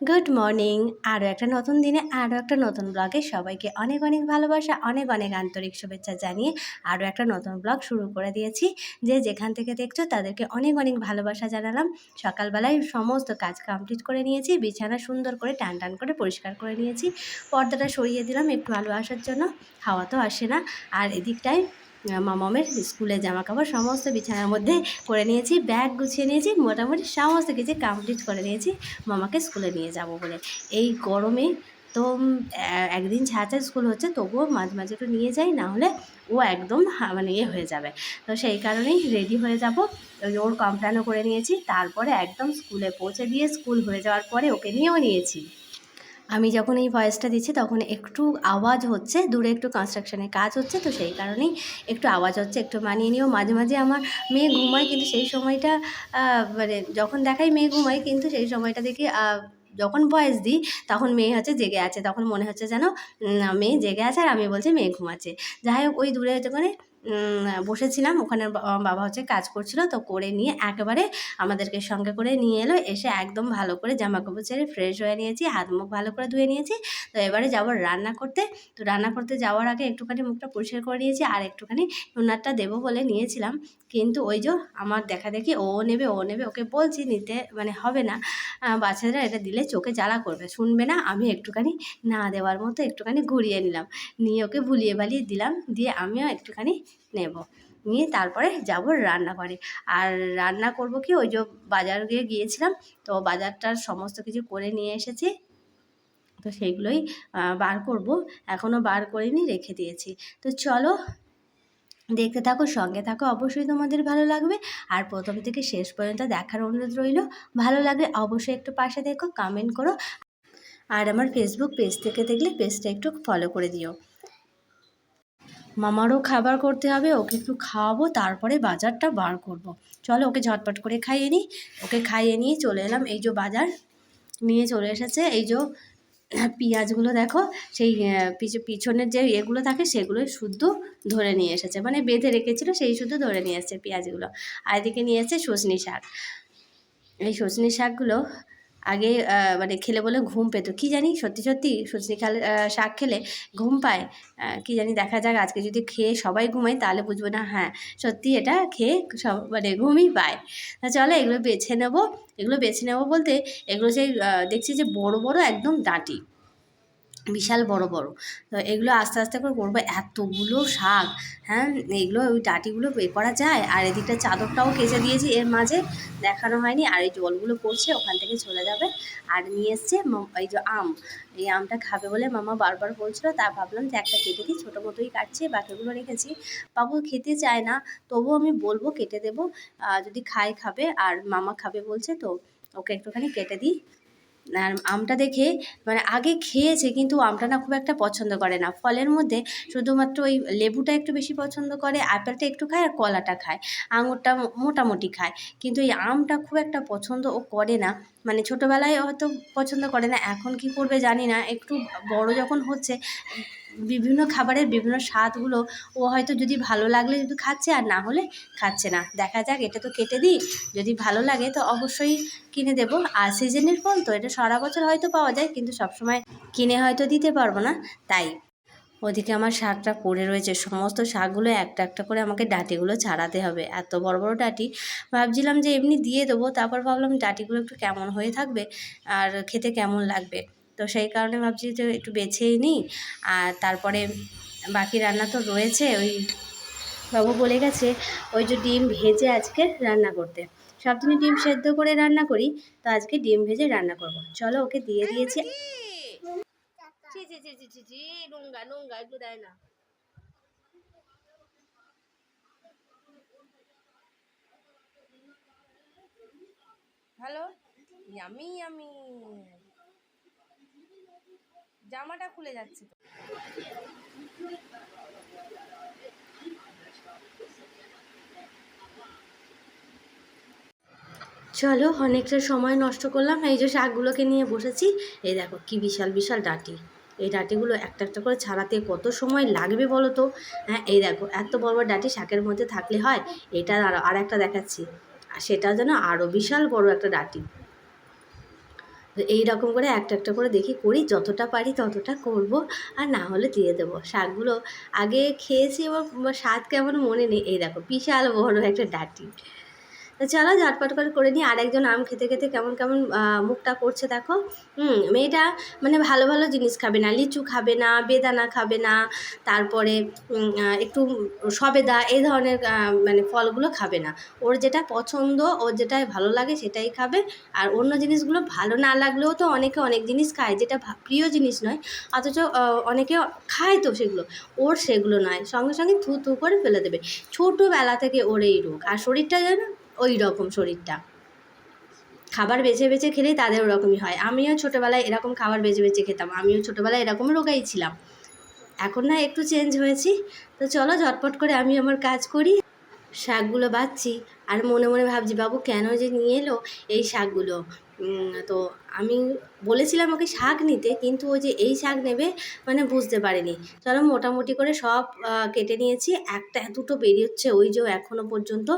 Good morning আরও একটা নতুন দিনে আরও একটা নতুন ব্লগে সবাইকে অনেক অনেক ভালোবাসা, অনেক অনেক আন্তরিক শুভেচ্ছা জানিয়ে আরও একটা নতুন ব্লগ শুরু করে দিয়েছি। যে যেখান থেকে দেখছ তাদেরকে অনেক অনেক ভালোবাসা জানালাম। সকালবেলায় সমস্ত কাজ কমপ্লিট করে নিয়েছি, বিছানা সুন্দর করে টান টান করে পরিষ্কার করে নিয়েছি। পর্দাটা সরিয়ে দিলাম একটু আলো আসার জন্য, হাওয়া তো আসে না। আর এদিকটায় মামামের স্কুলের জামা কাপড় সমস্ত বিছানার মধ্যে করে নিয়েছি, ব্যাগ গুছিয়ে নিয়েছি, মোটামুটি সমস্ত কিছু কমপ্লিট করে নিয়েছি, মামাকে স্কুলে নিয়ে যাব বলে। এই গরমে তো একদিন ছাড়া স্কুল হচ্ছে, তবুও মাঝে মাঝে একটু নিয়ে যাই, না হলে ও একদম মানে ইয়ে হয়ে যাবে। তো সেই কারণেই রেডি হয়ে যাব। ওর কমপ্লেনও করে নিয়েছি, তারপরে একদম স্কুলে পৌঁছে দিয়ে স্কুল হয়ে যাওয়ার পরে ওকে নিয়েও নিয়েছি। আমি যখন এই ভয়েসটা দিচ্ছি, তখন একটু আওয়াজ হচ্ছে, দূরে একটু কনস্ট্রাকশনের কাজ হচ্ছে, তো সেই কারণেই একটু আওয়াজ হচ্ছে, একটু মানিয়ে নিও। মাঝে মাঝে আমার মেয়ে ঘুমায়, কিন্তু সেই সময়টা মানে যখন দেখাই মেয়ে ঘুমায়, কিন্তু সেই সময়টা দেখি যখন ভয়েস দিই, তখন মেয়ে হচ্ছে জেগে আছে। তখন মনে হচ্ছে যেন মেয়ে জেগে আছে আর আমি বলছি মেয়ে ঘুমাচ্ছে। যাই হোক, ওই দূরে হচ্ছে যখন বসেছিলাম। ওখানে বাবা হচ্ছে কাজ করছিল, তো করে নিয়ে একেবারে আমাদেরকে সঙ্গে করে নিয়ে এলো। এসে একদম ভালো করে জামা কাপড় ছেড়ে ফ্রেশ হয়ে নিয়েছি, হাত মুখ ভালো করে ধুয়ে নিয়েছি। তো এবারে যাব রান্না করতে। তো রান্না করতে যাওয়ার আগে একটুখানি মুখটা পরিষ্কার করে নিয়েছি আর একটুখানি নুনারটা দেবো বলে নিয়েছিলাম। কিন্তু ওই যে আমার দেখা দেখি ও নেবে ও নেবে, ওকে বলছি নিতে মানে হবে না। বাচ্চারা এটা দিলে চোখে জ্বালা করবে, শুনবে না। আমি একটুখানি না দেওয়ার মতো একটুখানি ঘুরিয়ে নিলাম। নিয়ে ওকে ভুলিয়ে বালিয়ে দিলাম। দিয়ে আমিও একটুখানি নেব। নিয়ে তারপরে যাব রান্নাঘরে। আর রান্না করব কি? ওই যে বাজার গিয়ে গিয়েছিলাম তো বাজারটার সমস্ত কিছু করে নিয়ে এসেছি। তো সেইগুলোই আহ, বার করব। এখনও বার করিনি রেখে দিয়েছি। তো চলো দেখতে থাকো সঙ্গে থাকো। অবশ্যই তোমাদের ভালো লাগবে। আর প্রথম থেকে শেষ পর্যন্ত দেখার অনুরোধ রইল। ভালো লাগলে অবশ্যই একটু পাশে দেখো কমেন্ট করো। আর আমার ফেসবুক পেজ থেকে দেখলে পেজটা একটু ফলো করে দিও। মামারও খাবার করতে হবে, ওকে একটু খাওয়াবো, তারপরে বাজারটা বার করব। চলো ওকে ঝটপট করে খাইয়ে নিই ওকে খাইয়ে নিয়ে চলে এলাম। এই যে বাজার নিয়ে চলে এসেছে, এই যে পেঁয়াজগুলো দেখো, সেই পিছনের যে এগুলো থাকে সেগুলো শুদ্ধ ধরে নিয়ে এসেছে। মানে বেঁধে রেখেছিল, সেই শুদ্ধ ধরে নিয়ে এসেছে পেঁয়াজগুলো। আর এদিকে নিয়ে এসেছে সজনি শাক। এই সজনি শাকগুলো আগে মানে খেলে বলে ঘুম পেত। কি জানি, সত্যি সত্যি সত্যি খালে শাক খেলে ঘুম পায়। কি জানি, দেখা যাক, আজকে যদি খেয়ে সবাই ঘুমায়, তাহলে বুঝব না হ্যাঁ সত্যি এটা খেয়ে সব মানে ঘুমই পায়। তা চলো, এগুলো বেছে নেব। এগুলো বেছে নেব বলতে, এগুলো যে দেখছি যে বড় বড় একদম ডাঁটি বিশাল বড় বড়। তো এগুলো আস্তে আস্তে করে করব। এতগুলো শাক হ্যাঁ এগুলো ওই ডাঁটিগুলো বের করা যায়। আর এদিকটা চাদরটাও কেচে দিয়েছি এর মাঝে, দেখানো হয়নি। আর এই জলগুলো পড়ছে, ওখান থেকে চলে যাবে। আর নিয়ে এসছে এই যে আম। এই আমটা খাবে বলে মামা বারবার বলছিল। তা ভাবলাম যে একটা কেটে দিই, ছোটো মতোই কাটছে, বাকিগুলো রেখেছি। বাবু খেতে চায় না, তবুও আমি বলব কেটে দেবো। যদি খায় খাবে, আর মামা খাবে বলছে, তো ওকে একটুখানি কেটে দিই। আর আমটা দেখে মানে আগে খেয়েছে কিন্তু আমটা না খুব একটা পছন্দ করে না। ফলের মধ্যে শুধুমাত্র ওই লেবুটা একটু বেশি পছন্দ করে আপেলটা একটু খায় আর কলাটা খায়, আঙুরটা মোটামুটি খায়। কিন্তু এই আমটা খুব একটা পছন্দ ও করে না। মানে ছোটোবেলায় হয়তো পছন্দ করে না, এখন কি করবে জানি না। একটু বড় যখন হচ্ছে বিভিন্ন খাবারের বিভিন্ন স্বাদগুলো ও হয়তো যদি ভালো লাগলে যদি খাচ্ছে আর না হলে খাচ্ছে না। দেখা যাক, এটা তো কেটে দিই। যদি ভালো লাগে তো অবশ্যই কিনে দেবো। আর সিজনের ফল তো এটা সারা বছর হয়তো পাওয়া যায়, কিন্তু সবসময় কিনে হয়তো দিতে পারব না। তাই ওদিকে আমার শাকটা পড়ে রয়েছে। সমস্ত শাকগুলো একটা একটা করে আমাকে ডাঁটিগুলো ছাড়াতে হবে। এত বড় বড় ডাঁটি। ভাবছিলাম যে এমনি দিয়ে দেবো, তারপর ভাবলাম ডাঁটিগুলো একটু কেমন হয়ে থাকবে আর খেতে কেমন লাগবে। তো সেই কারণে ভাবছি যে একটু বেছেই নিই। আর তারপরে বাকি রান্না তো রয়েছে, ওই বাবু বলে গেছে, ওই যে ডিম ভেজে আজকে রান্না করতে। সব দিনই ডিম সেদ্ধ করে রান্না করি, তো আজকে ডিম ভেজে রান্না করব। চলো ওকে দিয়ে দিয়েছি। না। হ্যালো? Yummy yummy. জামাটা খুলে যাচ্ছে চলো, অনেকটা সময় নষ্ট করলাম, এই যে শাকগুলোকে নিয়ে বসেছি। এই দেখো, কি বিশাল বিশাল ডাটি। এই ডাটিগুলো একটা একটা করে ছাড়াতে কত সময় লাগবে বলো তো? হ্যাঁ এই দেখো, এত বড় বড় ডাঁটি শাকের মধ্যে থাকলে হয় এটা আর একটা দেখাচ্ছি। আর সেটা যেন আরও বিশাল বড় একটা ডাঁটি। এই রকম করে একটা একটা করে দেখি করি, যতটা পারি ততটা করব আর না হলে দিয়ে দেবো। শাকগুলো আগে খেয়েছি, এবার স্বাদ কেমন মনে নেই। এই দেখো, বিশাল বড় একটা ডাঁটি। তো চলো ঝটপট করে করে নিই আর একজন আম খেতে খেতে কেমন কেমন মুখটা করছে দেখো। হুম, মেয়েটা মানে ভালো ভালো জিনিস খাবে না, লিচু খাবে না, বেদানা খাবে না, তারপরে একটু সবেদা, এই ধরনের মানে ফলগুলো খাবে না। ওর যেটা পছন্দ, ওর যেটা ভালো লাগে সেটাই খাবে। আর অন্য জিনিসগুলো ভালো না লাগলেও তো অনেকে অনেক জিনিস খায়, যেটা প্রিয় জিনিস নয়, অথচ অনেকে খায় তো সেগুলো। ওর সেগুলো নয়, সঙ্গে সঙ্গে থু থু করে ফেলে দেবে। ছোটোবেলা থেকে ওর এই রোগ, আর শরীরটা যেন ওই রকম শরীরটা। খাবার বেছে বেছে খেলেই তাদের ওরকমই হয়। আমিও ছোটোবেলায় এরকম খাবার বেছে বেছে খেতাম। আমিও ছোটোবেলায় এরকম রোগাই ছিলাম। এখন না একটু চেঞ্জ হয়েছি। তো চলো ঝটপট করে আমি আমার কাজ করি। শাকগুলো বাচ্ছি। আর মনে মনে ভাবছি, বাবু কেন যে নিয়ে এলো এই শাকগুলো? তো আমি বলেছিলাম ওকে শাক নিতে, কিন্তু ও যে এই শাক নেবে মানে বুঝতে পারিনি। চলো মোটামুটি করে সব কেটে নিয়েছি। একটা, দুটো বেরিয়েছে ওই যে এখনও পর্যন্ত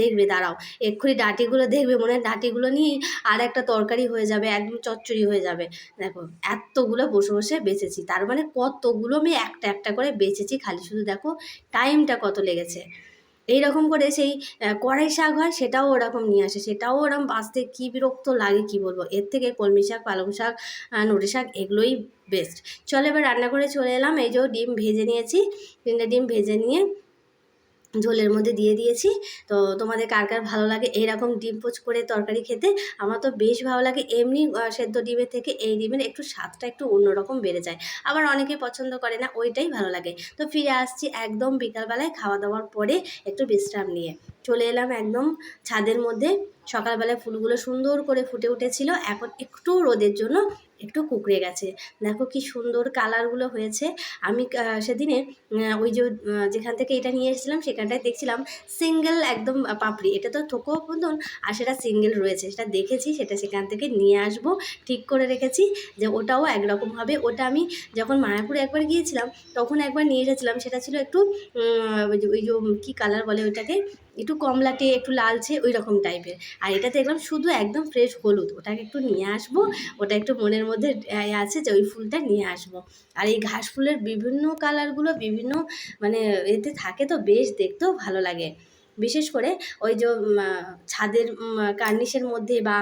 দেখবে, দাঁড়াও। এক্ষুনি ডাঁটিগুলো দেখবে, মনে হয় ডাঁটিগুলো নিয়েই আর একটা তরকারি হয়ে যাবে, একদম চচ্চড়ি হয়ে যাবে। দেখো, এতগুলো বসে বসে বেঁচেছি। তার মানে কতগুলো আমি একটা একটা করে বেঁচেছি। খালি শুধু দেখো, টাইমটা কত লেগেছে। এই রকম করে সেই কড়াই শাক হয় সেটাও ওরকম নিয়ে আসে। সেটাও ওরকম বাঁচতে কী বিরক্ত লাগে কি বলব? এর থেকে কলমি শাক, পালং শাক নুটি শাক এগুলোই বেস্ট চলো এবার রান্না করে চলে এলাম। এই যে ডিম ভেজে নিয়েছি। তিনটে ডিম ভেজে নিয়ে ঝোলের মধ্যে দিয়ে দিয়েছি। তো তোমাদের কার কার ভালো লাগে এইরকম ডিম পোচ করে তরকারি খেতে, আমার তো বেশ ভালো লাগে। এমনি সেদ্ধ ডিমের থেকে এই ডিমের একটু স্বাদটা একটু অন্যরকম বেড়ে যায়। আবার অনেকে পছন্দ করে না, ওইটাই ভালো লাগে। তো ফিরে আসছি একদম বিকালবেলায় খাওয়া দাওয়ার পরে একটু বিশ্রাম নিয়ে। চলে এলাম একদম ছাদের মধ্যে। সকালবেলায় ফুলগুলো সুন্দর করে ফুটে উঠেছিল। এখন একটু রোদের জন্য একটু কুকড়ে গেছে। দেখো কি সুন্দর কালারগুলো হয়েছে। আমি সেদিনে ওই যে যেখান থেকে এটা নিয়ে এসেছিলাম, সেখানটায় দেখছিলাম সিঙ্গেল একদম পাপড়ি। এটা তো থোকো মতন আর সেটা সিঙ্গেল রয়েছে। সেটা দেখেছি, সেটা সেখান থেকে নিয়ে আসব। ঠিক করে রেখেছি যে ওটাও একরকম হবে। ওটা আমি যখন মায়াপুরে একবার গিয়েছিলাম, তখন একবার নিয়ে এসেছিলাম। সেটা ছিল একটু ওই যে কী কালার বলে ওইটাকে? একটু কমলাটে, একটু লালচে ওই রকম টাইপের আর এটা দেখলাম শুধু একদম ফ্রেশ হলুদ। ওটাকে একটু নিয়ে আসব। ওটা একটু মনের মধ্যে আছে যে ওই ফুলটা নিয়ে আসব। আর এই ঘাস ফুলের বিভিন্ন কালারগুলো বিভিন্ন মানে এতে থাকে তো, বেশ দেখতেও ভালো লাগে। বিশেষ করে ওই যে ছাদের কার্নিশের মধ্যে বা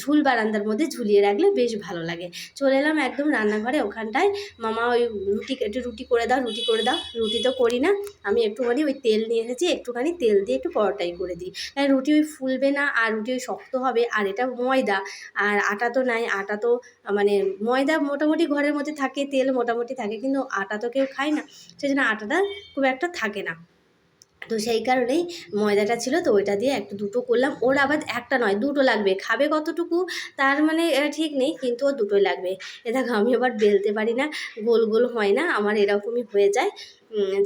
ঝুল বারান্দার মধ্যে ঝুলিয়ে রাখলে বেশ ভালো লাগে। চলে এলাম একদম রান্নাঘরে, ওখানটায়। মামা ওই রুটি, একটু রুটি করে দাও, রুটি করে দাও। রুটি তো করি না, আমি একটুখানি ওই তেল নিয়ে এসেছি, একটুখানি তেল দিয়ে একটু পরোটাই করে দিই। রুটি ওই ফুলবে না, আর রুটি ওই শক্ত হবে, আর এটা ময়দা। আর আটা তো নাই, আটা তো মানে ময়দা মোটামুটি ঘরের মধ্যে থাকে, তেল মোটামুটি থাকে, কিন্তু আটা তো কেউ খায় না। সেই জন্য আটাটা খুব একটা থাকে না। তো সেই কারণেই ময়দাটা ছিল, তো ওইটা দিয়ে একটু দুটো করলাম। ওর আবার একটা নয়, দুটো লাগবে। খাবে কতটুকু তার মানে ঠিক নেই, কিন্তু ওর দুটোই লাগবে। এ, দেখো, আমি আবার বেলতে পারি না, গোল গোল হয় না, আমার এরকমই হয়ে যায়।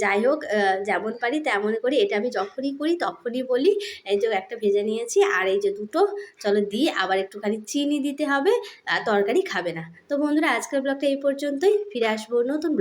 যাই হোক যেমন পারি তেমন করি। এটা আমি যখনই করি, তখনই বলি, এই যে একটা ভেজে নিয়েছি, আর এই যে দুটো, চলো দিয়ে আবার একটুখানি চিনি দিতে হবে তরকারি খাবে না। তো বন্ধুরা, আজকের ব্লগটা এই পর্যন্তই। ফিরে আসব নতুন ব্লগ